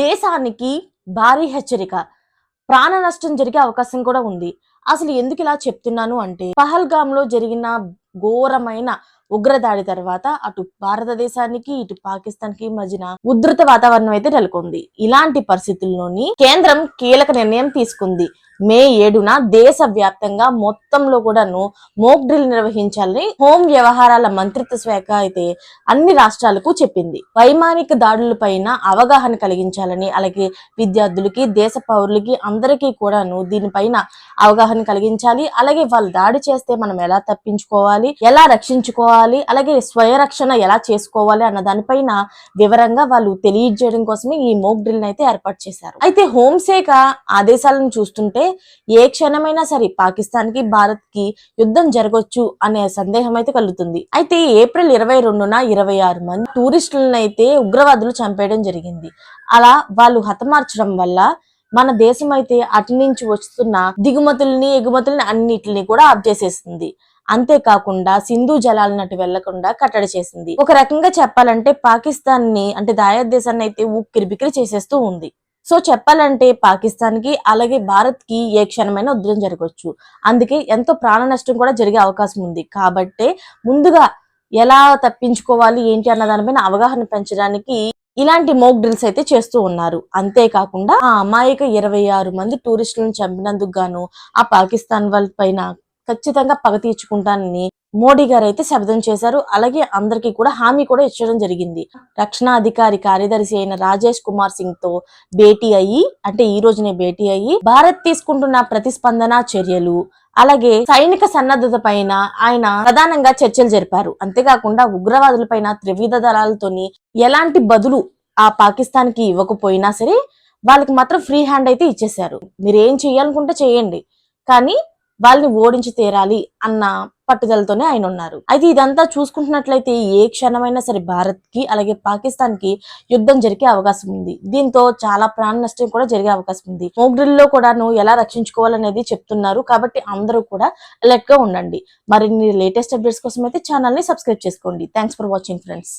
దేశానికి భారీ హెచ్చరిక. ప్రాణ నష్టం జరిగే అవకాశం కూడా ఉంది. అసలు ఎందుకు ఇలా చెప్తున్నాను అంటే పహల్గామ్లో జరిగిన ఘోరమైన ఉగ్రదాడి తర్వాత అటు భారతదేశానికి ఇటు పాకిస్తాన్కి మధ్యన ఉధృత వాతావరణం అయితే నెలకొంది. ఇలాంటి పరిస్థితుల్లోని కేంద్రం కీలక నిర్ణయం తీసుకుంది. మే ఏడున దేశ వ్యాప్తంగా మొత్తంలో కూడాను మోక్ డ్రిల్ నిర్వహించాలని హోం వ్యవహారాల మంత్రిత్వ శాఖ అయితే అన్ని రాష్ట్రాలకు చెప్పింది. వైమానిక దాడుల పైన అవగాహన కలిగించాలని అలాగే విద్యార్థులకి దేశ పౌరులకి అందరికీ కూడాను దీనిపైన అవగాహన కలిగించాలి. అలాగే వాళ్ళు దాడి చేస్తే మనం ఎలా తప్పించుకోవాలి? ఎలా రక్షించుకోవాలి? అలాగే స్వయరక్షణ ఎలా చేసుకోవాలి అన్న దానిపైన వివరంగా వాళ్ళు తెలియజేయడం కోసమే ఈ మోక్ డ్రిల్ అయితే ఏర్పాటు చేశారు. అయితే హోంశాఖ ఆదేశాలను చూస్తుంటే ఏ క్షణమైనా సరే పాకిస్తాన్కి భారత్కి యుద్ధం జరగొచ్చు అనే సందేహం అయితే కలుగుతుంది. అయితే ఏప్రిల్ ఇరవై రెండున ఇరవై ఆరు మంది టూరిస్టులను అయితే ఉగ్రవాదులు చంపేయడం జరిగింది. అలా వాళ్ళు హతమార్చడం వల్ల మన దేశం అయితే అటు నుంచి వస్తున్న దిగుమతుల్ని ఎగుమతుల్ని అన్నిటిని కూడా ఆఫ్ చేసేసింది. అంతేకాకుండా సింధు జలాలన్నట్టు వెళ్ళకుండా కట్టడి చేసింది. ఒక రకంగా చెప్పాలంటే పాకిస్తాన్ని అంటే దాయా దేశాన్ని అయితే ఉక్కిరి బిక్కిరి చేసేస్తూ ఉంది. సో చెప్పాలంటే పాకిస్తాన్కి అలాగే భారత్కి ఏ క్షణమైనా ఉద్రం జరగవచ్చు అందుకే ఎంతో ప్రాణ నష్టం కూడా జరిగే అవకాశం ఉంది. కాబట్టే ముందుగా ఎలా తప్పించుకోవాలి ఏంటి అన్న దానిపైన అవగాహన పెంచడానికి ఇలాంటి మోక్ డ్రిల్స్ అయితే చేస్తూ ఉన్నారు. అంతేకాకుండా ఆ అమాయక ఇరవై ఆరు మంది టూరిస్టులను చంపినందుకు గాను ఆ పాకిస్తాన్ వాళ్ళ పైన ఖచ్చితంగా పగ తీర్చుకుంటానని మోడీ గారు అయితే శబ్దం చేశారు. అలాగే అందరికీ కూడా హామీ కూడా ఇచ్చడం జరిగింది. రక్షణ అధికారి కార్యదర్శి అయిన రాజేష్ కుమార్ సింగ్తో భేటీ అయ్యి అంటే ఈ రోజునే భేటీ అయ్యి భారత్ తీసుకుంటున్న ప్రతిస్పందన చర్యలు అలాగే సైనిక సన్నద్ధత పైన ఆయన ప్రధానంగా చర్చలు జరిపారు. అంతేకాకుండా ఉగ్రవాదుల పైన త్రివిధ దళాలతోని ఎలాంటి బదులు ఆ పాకిస్తాన్కి ఇవ్వకపోయినా సరే వాళ్ళకి మాత్రం ఫ్రీ హ్యాండ్ అయితే ఇచ్చేశారు. మీరు ఏం చేయాలనుకుంటే చేయండి. కానీ వాళ్ళని ఓడించి తీరాలి అన్న పట్టుదలతోనే ఆయన ఉన్నారు. అయితే ఇదంతా చూసుకుంటున్నట్లయితే ఏ క్షణమైనా సరే భారత్కి అలాగే పాకిస్తాన్కి యుద్ధం జరిగే అవకాశం ఉంది. దీంతో చాలా ప్రాణ నష్టం కూడా జరిగే అవకాశం ఉంది. మోగ్రిల్లో కూడాను ఎలా రక్షించుకోవాలనేది చెప్తున్నారు. కాబట్టి అందరూ కూడా అలర్ట్గా ఉండండి. మరిన్ని లేటెస్ట్ అప్డేట్స్ కోసం అయితే ఛానల్ని సబ్స్క్రైబ్ చేసుకోండి. Thanks for watching friends